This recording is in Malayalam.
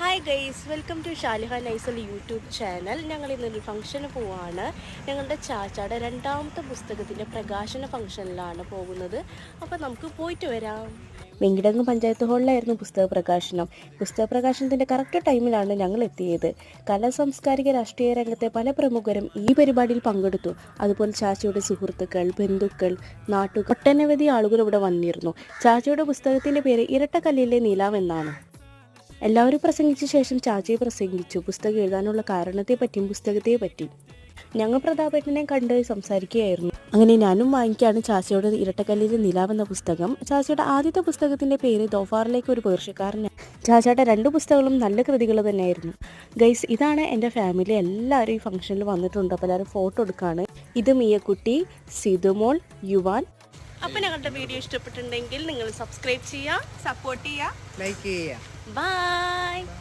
Hi guys welcome to Shaliha Naisal YouTube channel ഞങ്ങൾ ഇന്നൊരു ഫംഗ്ഷന് പോവാണ്. ഞങ്ങളുടെ ചാച്ചയുടെ രണ്ടാമത്തെ പുസ്തകത്തിന്റെ പ്രകാശന ഫംഗ്ഷനിലാണ് പോകുന്നത്. അപ്പോൾ നമുക്ക് പോയിട്ട് വരാം. വെങ്കിടങ്ങ് പഞ്ചായത്ത് ഹാളിലായിരുന്നു പുസ്തക പ്രകാശനം. പുസ്തക പ്രകാശനത്തിന്റെ കറക്റ്റ് ടൈമിലാണ് ഞങ്ങൾ എത്തിയത്. കലാ സാംസ്കാരിക രാഷ്ട്രീയ രംഗത്തെ പല പ്രമുഖരും ഈ പരിപാടിയിൽ പങ്കെടുത്തു. അതുപോലെ ചാച്ചയുടെ സുഹൃത്തുക്കൾ ബന്ധുക്കൾ നാട്ടുകാർ ഒട്ടനവധി ആളുകൾ ഇവിടെ വന്നിരുന്നു. ചാച്ചയുടെ പുസ്തകത്തിന്റെ പേര് ഇരട്ടക്കല്ലിലെ നിലാവ് എന്നാണ്. എല്ലാവരും പ്രസംഗിച്ച ശേഷം ചാച്ചയെ പ്രസംഗിച്ചു. പുസ്തകം എഴുതാനുള്ള കാരണത്തെ പറ്റിയും പുസ്തകത്തെ പറ്റി ഞങ്ങൾ പ്രതാപേട്ടനെ കണ്ട് സംസാരിക്കുകയായിരുന്നു. അങ്ങനെ ഞാനും വാങ്ങിക്കാണ് ചാച്ചയുടെ ഇരട്ടക്കല്ലിലെ നിലാവ് എന്ന പുസ്തകം. ചാച്ചയുടെ ആദ്യത്തെ പുസ്തകത്തിന്റെ പേര് ദോഫാറിലേക്ക് ഒരു പേർഷ്യക്കാരനാണ്. ചാച്ചയുടെ രണ്ട് പുസ്തകങ്ങളും നല്ല കൃതികൾ തന്നെയായിരുന്നു. ഗൈസ് ഇതാണ് എന്റെ ഫാമിലി. എല്ലാവരും ഈ ഫംഗ്ഷനിൽ വന്നിട്ടുണ്ട്. അപ്പോൾ എല്ലാവരും ഫോട്ടോ എടുക്കുകയാണ് ഇത് മിയക്കുട്ടി സിതുമോൾ യുവാൻ. അപ്പൊ ഞങ്ങളുടെ വീഡിയോ ഇഷ്ടപ്പെട്ടിട്ടുണ്ടെങ്കിൽ നിങ്ങൾ സബ്സ്ക്രൈബ് ചെയ്യുക സപ്പോർട്ട് ചെയ്യുക. ലൈക്ക് ചെയ്യുക. Bye!